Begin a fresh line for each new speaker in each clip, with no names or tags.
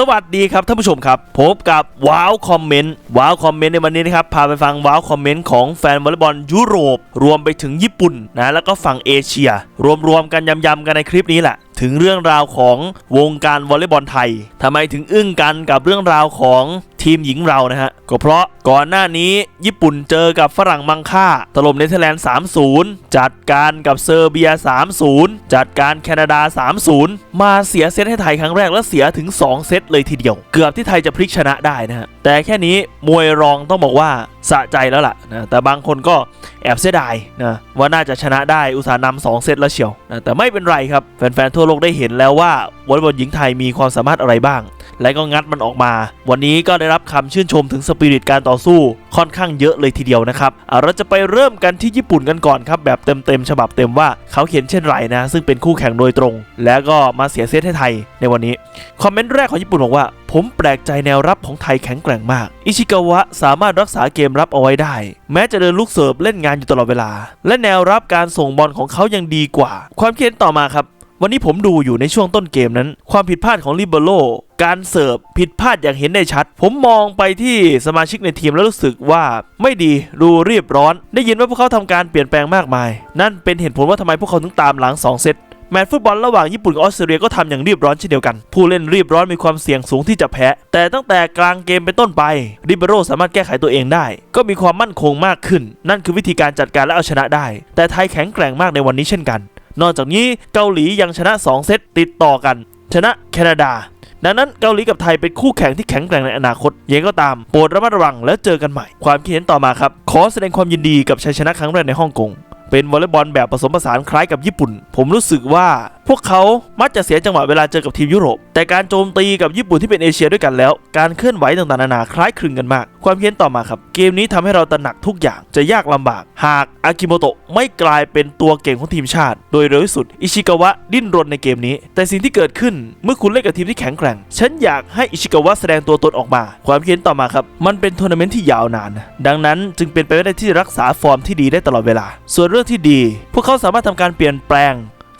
สวัสดีครับท่านผู้ชมครับ พบกับว้าวคอมเมนต์ว้าวคอมเมนต์ในวันนี้นะครับ พาไปฟังว้าวคอมเมนต์ของแฟนวอลเลย์บอลยุโรป รวมไปถึงญี่ปุ่นนะแล้วก็ฝั่งเอเชีย รวมๆกันยำๆกันในคลิปนี้แหละถึงเรื่องราวของวงการวอลเลย์บอลไทยทำไมถึงอึ้งกันกับเรื่องราวของ ทีมหญิงเรานะฮะ ก็เพราะก่อนหน้านี้ญี่ปุ่นเจอกับฝรั่งมังค่า ถล่มเนเธอร์แลนด์ 3-0 จัดการกับเซอร์เบีย 3-0 จัดการแคนาดา 3-0 มาเสียเซตให้ไทยครั้งแรกแล้วเสียถึง 2 เซตเลยทีเดียว เกือบที่ไทยจะพลิกชนะได้นะฮะ แต่แค่นี้มวยรองต้องบอกว่าสะใจแล้วล่ะนะแต่บางคนก็แอบเสียดายนะว่าน่าจะชนะได้อุตสาห์นำสองเซตแล้วเชียวนะแต่ไม่เป็นไรครับแฟนๆทั่วโลกได้เห็นแล้วว่าวอลเลย์บอลหญิงไทยมีความสามารถอะไรบ้าง และก็งัดมันออกมา วันนี้ก็ได้รับคำชื่นชมถึงสปิริตการต่อสู้ค่อนข้างเยอะเลยทีเดียวนะครับอะเราจะไปเริ่มกันที่ญี่ปุ่นกันก่อนครับแบบเต็มๆฉบับเต็มว่าเขาเขียนเช่นไรนะ ซึ่งเป็นคู่แข่งโดยตรง แล้วก็มาเสียเซตให้ไทยในวันนี้ คอมเมนต์แรกของญี่ปุ่นบอกว่า ผมแปลกใจแนวรับของไทยแข็งแกร่งมาก อิชิกาวะสามารถรักษาเกมรับเอาไว้ได้ แม้จะเดินลูกเสิร์ฟเล่นงานอยู่ตลอดเวลา และแนวรับการส่งบอลของเขายังดีกว่า ความคิดเห็นต่อมาครับ วันนี้ผมดูอยู่ในช่วงต้นเกมนั้น ความผิดพลาดของลิเบโรการเสิร์ฟผิดพลาดอย่างเห็นได้ชัด ผมมองไปที่สมาชิกในทีมแล้วรู้สึกว่าไม่ดีดูเรียบร้อน ได้ยินว่าพวกเขาทำการเปลี่ยนแปลงมากมาย นั่นเป็นเหตุผลว่าทำไมพวกเขาถึงตามหลัง 2 เซตแมตช์ฟุตบอลระหว่างญี่ปุ่นกับออสเตรเลียก็ทำอย่างรีบร้อนเช่นเดียวกัน ผู้เล่นรีบร้อนมีความเสี่ยงสูงที่จะแพ้ แต่ตั้งแต่กลางเกมเป็นต้นไปริเบโรสามารถแก้ไขตัวเองได้ ก็มีความมั่นคงมากขึ้น นั่นคือวิธีการจัดการและเอาชนะได้ แต่ไทยแข็งแกร่งมากในวันนี้เช่นกัน นอกจากนี้เกาหลียังชนะ 2 เซตติดต่อกัน ชนะแคนาดา ดังนั้นเกาหลีกับไทยเป็นคู่แข่งที่แข็งแกร่งในอนาคตยังก็ตามโปรดระมัดระวังแล้วเจอกันใหม่ ความคิดเห็นต่อมาครับ ขอแสดงความยินดีกับชัยชนะครั้งแรกในฮ่องกง เป็นวอลเลย์บอลแบบผสมผสานคล้ายกับญี่ปุ่น ผมรู้สึกว่าพวกเขามักจะเสียจังหวะเวลาเจอกับทีมยุโรป แต่การโจมตีกับญี่ปุ่นที่เป็นเอเชียด้วยกันแล้ว การเคลื่อนไหวต่างๆนานาคล้ายคลึงกันมาก ความเพี้ยนต่อมาครับ เกมนี้ทำให้เราตระหนักทุกอย่างจะยากลำบาก หากอากิโมโตะไม่กลายเป็นตัวเก่งของทีมชาติ โดยเร็วที่สุด อิชิกาวะดิ้นรนในเกมนี้ แต่สิ่งที่เกิดขึ้นเมื่อคุณเล่นกับทีมที่แข็งแกร่ง ฉันอยากให้อิชิกาวะแสดงตัวตนออกมา ความเพี้ยนต่อมาครับ มันเป็นทัวร์นาเมนต์ที่ยาวนาน ดังนั้นจึงเป็นไปไม่ได้ที่จะรักษาฟอร์มที่ดีได้ตลอดเวลา ส่วนเรื่องที่ดี พวกเขาสามารถทำการเปลี่ยนแปลง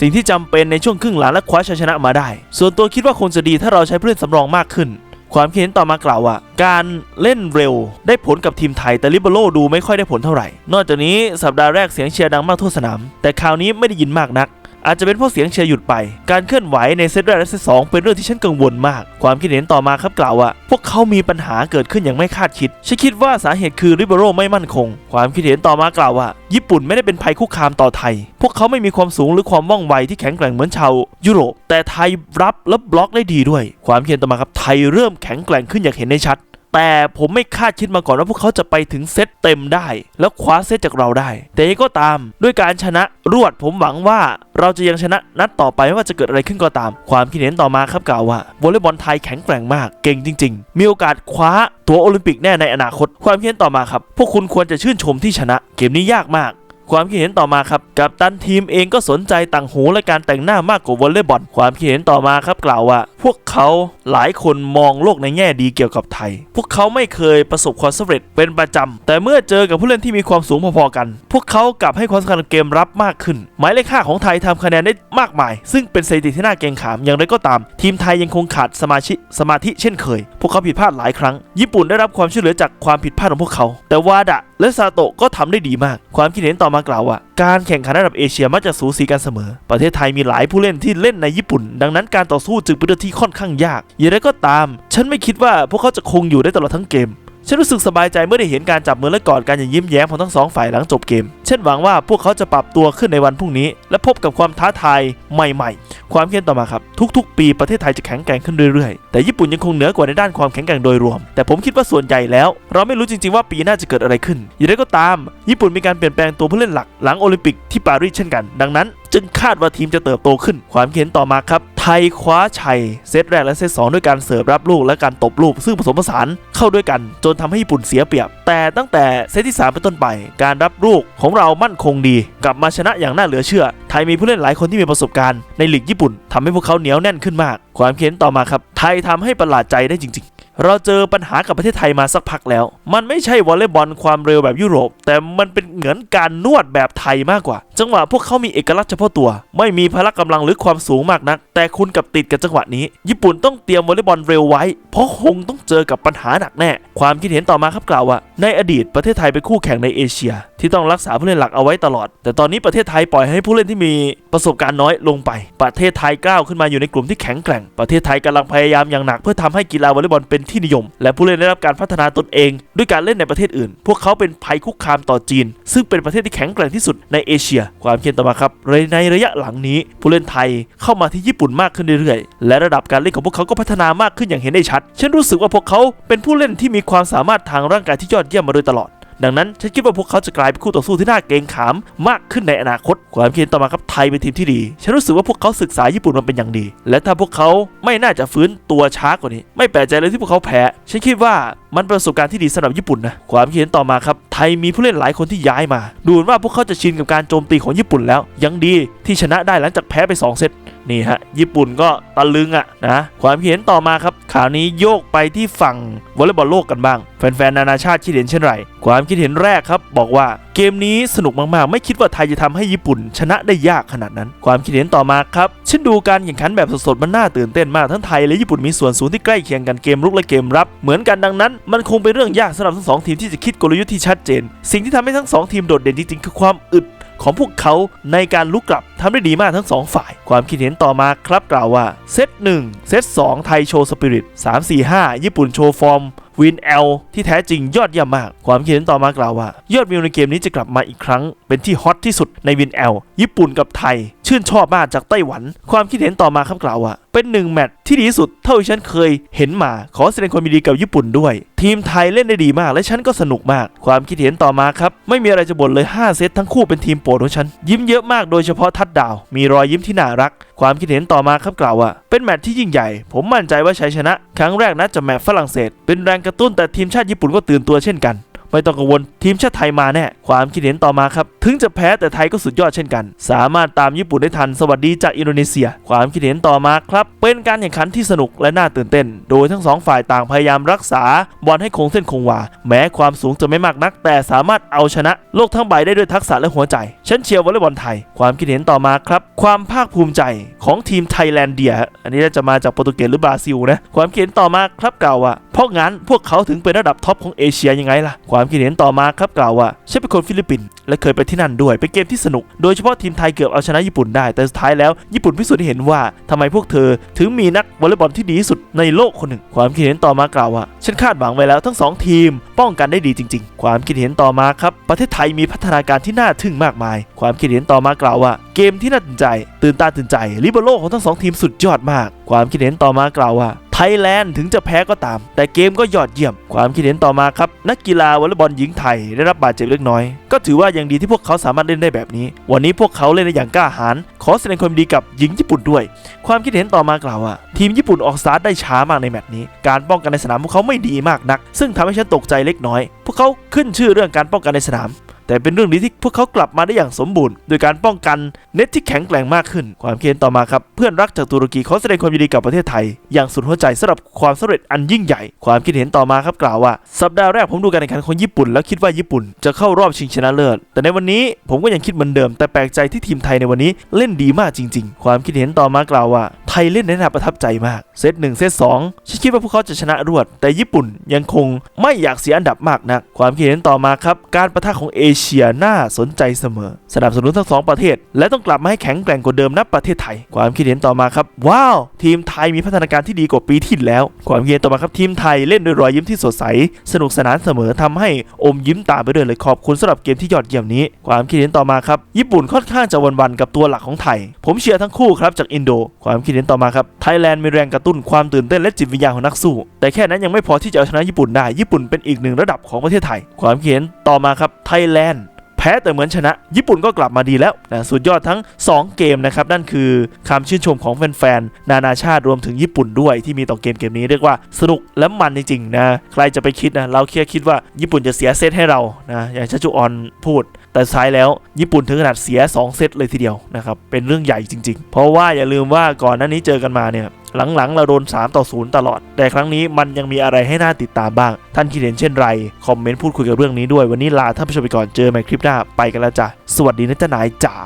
สิ่งที่จำเป็นในช่วงครึ่งหลังและคว้าชัยชนะมาได้ ส่วนตัวคิดว่าคงจะดีถ้าเราใช้ผู้เล่นสำรองมากขึ้น ความคิดเห็นต่อมากล่าวว่า การเล่นเร็วได้ผลกับทีมไทยแต่ลิเบโรดูไม่ค่อยได้ผลเท่าไหร่ นอกจากนี้สัปดาห์แรกเสียงเชียร์ดังมากทั่วสนาม แต่คราวนี้ไม่ได้ยินมากนัก อาจจะเป็นเพราะเสียงเชียร์หยุดไป การเคลื่อนไหวในเซตแรกและเซตสองเป็นเรื่องที่ฉันกังวลมาก ความคิดเห็นต่อมาครับกล่าวว่า พวกเขามีปัญหาเกิดขึ้นอย่างไม่คาดคิด ฉันคิดว่าสาเหตุคือริเบโรไม่มั่นคง ความคิดเห็นต่อมากล่าวว่า ญี่ปุ่นไม่ได้เป็นภัยคุกคามต่อไทย พวกเขาไม่มีความสูงหรือความว่องไวที่แข็งแกร่งเหมือนชาวยุโรป แต่ไทยรับและบล็อกได้ดีด้วย ความคิดเห็นต่อมาครับไทยเริ่มแข็งแกร่งขึ้นอย่างเห็นได้ชัด แต่ผมไม่คาดคิดมาก่อนว่าพวกเขาจะไปถึงเซตเต็มได้ แล้วคว้าเซตจากเราได้ แต่ยังก็ตามด้วยการชนะรวดผมหวังว่าเราจะยังชนะนัดต่อไปไม่ว่าจะเกิดอะไรขึ้นก็ตาม ความคิดเห็นต่อมาครับกล่าวว่าวอลเลย์บอลไทยแข็งแกร่งมากเก่งจริง ๆ มีโอกาสคว้าตัวโอลิมปิกแน่ในอนาคต ความคิดเห็นต่อมาครับ พวกคุณควรจะชื่นชมที่ชนะ เกมนี้ยากมาก ความคิดเห็นต่อมาครับกับตันทีมเองก็สนใจต่างหูและการแต่งหน้ามากกว่าวอลเลย์บอลความคิดเห็นต่อมาครับกล่าวว่า พวกเขาหลายคนมองโลกในแง่ดีเกี่ยวกับไทย พวกเขาไม่เคยประสบความสำเร็จเป็นประจำแต่เมื่อเจอกับผู้เล่นที่มีความสูงพอๆกัน พวกเขากลับให้ความสำคัญเกมรับมากขึ้น หมายเลขห้าของไทยทำคะแนนได้มากมาย ซึ่งเป็นสถิติที่น่าเกรงขามอย่างไรก็ตาม ทีมไทยยังคงขาดสมาชิสมาธิเช่นเคย พวกเขาผิดพลาดหลายครั้ง ญี่ปุ่นได้รับความช่วยเหลือจากความผิดพลาดของพวกเขา แต่วาดะและซาโตะก็ทำได้ดีมาก ความคิดเห็นต่อมากล่าวว่า การแข่งขันระดับเอเชียมักจะสูสีกันเสมอ ประเทศไทยมีหลายผู้เล่นที่เล่นในญี่ปุ่น ดังนั้นการต่อสู้จึงเป็นเรื่องที่ค่อนข้างยาก อย่างไรก็ตาม ฉันไม่คิดว่าพวกเขาจะคงอยู่ได้ตลอดทั้งเกม ฉันรู้สึกสบายใจเมื่อได้เห็นการจับมือและกอดกันอย่างยิ้มแย้มของทั้งสองฝ่ายหลังจบเกมเช่นหวังว่าพวกเขาจะปรับตัวขึ้นในวันพรุ่งนี้ และพบกับความท้าทายใหม่ ๆ ความเพียรต่อมาครับ ทุก ๆ ปีประเทศไทยจะแข็งแกร่งขึ้นเรื่อยๆ แต่ญี่ปุ่นยังคงเหนือกว่าในด้านความแข็งแกร่งโดยรวม แต่ผมคิดว่าส่วนใหญ่แล้ว เราไม่รู้จริง ๆ ว่าปีหน้าจะเกิดอะไรขึ้นอย่างไรก็ตาม ญี่ปุ่นมีการเปลี่ยนแปลงตัวผู้เล่นหลักหลังโอลิมปิกที่ปารีสเช่นกัน ดังนั้น จึงคาดว่าทีมจะเติบโตขึ้น ความเห็นต่อมาครับไทยคว้าชัยเซตแรกและเซตสองด้วยการเสิร์ฟรับลูกและการตบลูกซึ่งผสมผสานเข้าด้วยกัน จนทำให้ญี่ปุ่นเสียเปรียบ แต่ตั้งแต่เซตที่ 3 เป็นต้นไป การรับลูกของเรามั่นคงดีกลับมาชนะอย่างน่าเหลือเชื่อ ไทยมีผู้เล่นหลายคนที่มีประสบการณ์ในลีกญี่ปุ่นทำให้พวกเขาเหนียวแน่นขึ้นมาก ความเห็นต่อมาครับ ไทยทำให้ประหลาดใจได้จริง เราเจอปัญหากับประเทศไทยมาสักพักแล้ว มันไม่ใช่วอลเลย์บอลความเร็วแบบยุโรป แต่มันเป็นเหมือนการนวดแบบไทยมากกว่า จังหวะพวกเขามีเอกลักษณ์เฉพาะตัว ไม่มีพละกำลังหรือความสูงมากนัก แต่คุณกับติดกับจังหวะนี้ ญี่ปุ่นต้องเตรียมวอลเลย์บอลเร็วไว้ เพราะคงต้องเจอกับปัญหาหนักแน่ ความคิดเห็นต่อมาครับกล่าวว่า ในอดีตประเทศไทยเป็นคู่แข่งในเอเชีย ที่ต้องรักษาผู้เล่นหลักเอาไว้ตลอด แต่ตอนนี้ประเทศไทยปล่อยให้ผู้เล่นที่มีประสบการณ์น้อยลงไป ประเทศไทยก้าวขึ้นมาอยู่ในกลุ่มที่แข็งแกร่ง ประเทศไทยกำลังพยายามอย่างหนักเพื่อทำให้กีฬาวอลเลย์บอลเป็นที่นิยม และผู้เล่นได้รับการพัฒนาตนเอง ด้วยการเล่นในประเทศอื่น พวกเขาเป็นภัยคุกคามต่อจีน ซึ่งเป็นประเทศที่แข็งแกร่งที่สุดในเอเชีย ความเคียนต่อมาครับในระยะหลังนี้ ผู้เล่นไทยเข้ามาที่ญี่ปุ่นมากขึ้นเรื่อยๆ และระดับการเล่นของพวกเขาก็พัฒนามากขึ้นอย่างเห็นได้ชัด ฉันรู้สึกว่าพวกเขาเป็นผู้เล่นที่มีความสามารถทางร่างกายที่ยอดเยี่ยมมาโดยตลอด ดังนั้นฉันคิดว่าพวกเขาจะกลายเป็นคู่ต่อสู้ที่น่าเกรงขามมากขึ้นในอนาคตความคิดเห็นต่อมาครับไทยเป็นทีมที่ดี ฉันรู้สึกว่าพวกเขาศึกษาญี่ปุ่นมาเป็นอย่างดี และถ้าพวกเขาไม่น่าจะฟื้นตัวช้ากว่านี้ ไม่แปลกใจเลยที่พวกเขาแพ้ ฉันคิดว่ามันเป็นประสบการณ์ที่ดีสำหรับญี่ปุ่นนะความคิดเห็นต่อมาครับไทยมีผู้เล่นหลายคนที่ย้ายมา ดูเหมือนว่าพวกเขาจะชินกับการโจมตีของญี่ปุ่นแล้ว ยังดีที่ชนะได้หลังจากแพ้ไปสองเซตนี่ฮะ ญี่ปุ่นก็ตะลึงอะ่ะนะ ความคิดเห็นต่อมาครับ ข่าวนี้โยกไปที่ฝั่งวอลเลย์บอลโลกกันบ้าง แฟนๆ นานาชาติคิดเห็นเช่นไร ความคิดเห็นแรกครับ บอกว่า เกมนี้สนุกมากๆ ไม่คิดว่าไทยจะทำให้ญี่ปุ่น ชนะได้ยากขนาดนั้น ความคิดเห็นต่อมาครับฉันดูการแข่งขันแบบสดๆ มันน่าตื่นเต้นมากทั้งไทยและญี่ปุ่นมีส่วนสูงที่ใกล้เคียงกันเกมรุกและเกมรับ เหมือนกันดังนั้น มันคงเป็นเรื่องยากสำหรับทั้งสองทีมที่จะคิดกลยุทธ์ที่ชัดเจน สิ่งที่ทำให้ทั้งสองทีมโดดเด่นจริงๆคือความอึดของพวกเขาในการลุกกลับทำได้ดีมากทั้งสองฝ่าย ความคิดเห็นต่อมาครับกล่าวว่า เซต1 เซต2 ไทยโชว์สปิริต 3 4 5 ญี่ปุ่นโชว์ฟอร์มวินเอลที่แท้จริงยอดเยี่ยมมาก ความคิดเห็นต่อมากล่าวว่า ยอดวิวในเกมนี้จะกลับมาอีกครั้ง เป็นที่ฮอตที่สุดในวินเอลญี่ปุ่นกับไทย ชื่นชอบมากจากไต้หวัน ความคิดเห็นต่อมาครับกล่าวว่า เป็นหนึ่งแมตช์ที่ดีที่สุดเท่าที่ฉันเคยเห็นมา ขอแสดงความยินดีกับญี่ปุ่นด้วย ทีมไทยเล่นได้ดีมากและฉันก็สนุกมาก ความคิดเห็นต่อมาครับไม่มีอะไรจะบ่นเลย 5 เซตทั้งคู่เป็นทีมโปรดของฉันยิ้มเยอะมากโดยเฉพาะทัดดาว มีรอยยิ้มที่น่ารัก ความคิดเห็นต่อมาครับกล่าวว่า เป็นแมตช์ที่ยิ่งใหญ่ ผมมั่นใจว่าชัยชนะ ครั้งแรกนัดจะแมตช์ฝรั่งเศส เป็นแรงกระตุ้นแต่ทีมชาติญี่ปุ่นก็ตื่นตัวเช่นกัน ไม่ต้องกังวลทีมชาติไทยมาแน่ ความคิดเห็นต่อมาครับ ถึงจะแพ้แต่ไทยก็สุดยอดเช่นกัน สามารถตามญี่ปุ่นได้ทันสวัสดีจากอินโดนีเซีย ความคิดเห็นต่อมาครับ เป็นการแข่งขันที่สนุกและน่าตื่นเต้น โดยทั้งสองฝ่ายต่างพยายามรักษาบอลให้คงเส้นคงวา แม้ความสูงจะไม่มากนัก แต่สามารถเอาชนะโลกทั้งใบได้ด้วยทักษะและหัวใจ ฉันเชียร์วอลเลย์บอลไทย ความคิดเห็นต่อมาครับ ความภาคภูมิใจของทีมไทยแลนด์เดีย อันนี้น่าจะมาจากโปรตุเกสหรือบราซิลนะ ความคิดเห็นต่อมาครับกล่าวว่า เพราะงั้นพวกเขาถึงเป็นระดับท็อปของเอเชียยังไงล่ะ ความคิดเห็นต่อมาครับกล่าวว่าฉันเป็นคนฟิลิปปินส์และเคยไปที่นั่นด้วยเป็นเกมที่สนุก โดยเฉพาะทีมไทยเกือบเอาชนะญี่ปุ่นได้ แต่สุดท้ายแล้วญี่ปุ่นพิสูจน์ให้เห็นว่าทำไมพวกเธอถึงมีนักวอลเลย์บอลที่ดีที่สุดในโลกคนหนึ่ง ความคิดเห็นต่อมากล่าวว่าฉันคาดหวังไว้แล้วทั้งสองทีม ป้องกันได้ดีจริง ๆ ความคิดเห็นต่อมาครับประเทศไทยมีพัฒนาการที่น่าทึ่งมากมาย ความคิดเห็นต่อมากล่าวว่า เกมที่น่าตื่นใจ ตื่นตาตื่นใจลิเบโรของทั้งสองทีมสุดยอดมาก ความคิดเห็นต่อมากล่าวว่า ไทยแลนด์ถึงจะแพ้ก็ตาม แต่เกมก็ยอดเยี่ยม ความคิดเห็นต่อมาครับ นักกีฬาวอลเลย์บอลหญิงไทยได้รับบาดเจ็บเล็กน้อย ก็ถือว่ายังดีที่พวกเขาสามารถเล่นได้แบบนี้ วันนี้พวกเขาเล่นได้อย่างกล้าหาญขอแสดงความดีกับหญิงญี่ปุ่นด้วย ความคิดเห็นต่อมากล่าวว่า ทีมญี่ปุ่นออกสตาร์ทได้ช้ามากในแมตช์นี้ การป้องกันในสนามพวกเขาไม่ดีมากนัก ซึ่งทำให้ฉันตกใจเล็กน้อย พวกเขาขึ้นชื่อเรื่องการป้องกันในสนาม แต่เป็นเรื่องดีที่พวกเขากลับมาได้อย่างสมบูรณ์โดยการป้องกันเน็ตที่แข็งแกร่งมากขึ้น ความคิดเห็นต่อมาครับ เพื่อนรักจากตุรกีขอแสดงความยินดีกับประเทศไทย อย่างสุดหัวใจสำหรับความสำเร็จอันยิ่งใหญ่ ความคิดเห็นต่อมาครับกล่าวว่า สัปดาห์แรกผมดูการแข่งขันของญี่ปุ่น แล้วคิดว่าญี่ปุ่นจะเข้ารอบชิงชนะเลิศแต่ในวันนี้ผมก็ยังคิดเหมือนเดิม แต่แปลกใจที่ทีมไทยในวันนี้เล่นดีมากจริง ๆ ความคิดเห็นต่อมากล่าวว่า ไทยเล่นได้น่าประทับใจมากเซตหนึ่งเซตสองฉันคิดว่าพวกเขาจะชนะรวด แต่ญี่ปุ่นยังคงไม่อยากเสียอันดับมากนักความคิดเห็นต่อมาครับการประทะของเอเชียน่าสนใจเสมอ สนับสนุนทั้งสองประเทศ และต้องกลับมาให้แข็งแกร่งกว่าเดิมนับประเทศไทย ความคิดเห็นต่อมาครับ ว้าว ทีมไทยมีพัฒนาการที่ดีกว่าปีที่แล้ว ความคิดเห็นต่อมาครับทีมไทยเล่นด้วยรอยยิ้มที่สดใส สนุกสนานเสมอทำให้อมยิ้มตามไปด้วยเลยขอบคุณสำหรับเกมที่ยอดเยี่ยมนี้ ความคิดเห็นต่อมาครับญี่ปุ่นค่อนข้างจะวันๆกับตัวหลักของไทย ผมเชียร์ทั้งคู่ครับจากอินโด ความคิดเห็นต่อมาครับไทยแลนด์มีแรงกระตุ้นความตื่นเต้นและจิตวิญญาณของนักสู้ แต่แค่นั้นยังไม่พอที่จะเอาชนะญี่ปุ่นได้ญี่ปุ่นเป็นอีกหนึ่งระดับของประเทศไทย ความคิดเห็น ต่อมาครับไทยแลนด์แพ้แต่เหมือนชนะ ญี่ปุ่นก็กลับมาดีแล้วนะสุดยอดทั้ง 2 เกมนะครับนั่นคือคำชื่นชมของแฟนๆนานาชาติรวมถึงญี่ปุ่นด้วยที่มีต่อเกมเกมนี้เรียกว่าสนุกและมันจริงๆนะใครจะไปคิดนะเราแค่คิดว่าญี่ปุ่นจะเสียเซตให้เรานะอย่างชัชจุออนพูดแต่ท้ายแล้วญี่ปุ่นถึงขนาดเสีย 2 เซตเลยทีเดียวนะครับเป็นเรื่องใหญ่จริง ๆ เพราะว่าอย่าลืมว่าก่อนหน้านี้เจอกันมาเนี่ย หลังๆ เราโดน 3 ต่อ 0 ตลอด แต่ครั้งนี้มันยังมีอะไรให้น่าติดตามบ้าง ท่านคิดเห็นเช่นไร คอมเมนต์พูดคุยกับเรื่องนี้ด้วย วันนี้ลาท่านผู้ชมไปก่อน เจอใหม่คลิปหน้า ไปกันแล้วจ้ะ สวัสดีนะจ๊ะนายจ๋า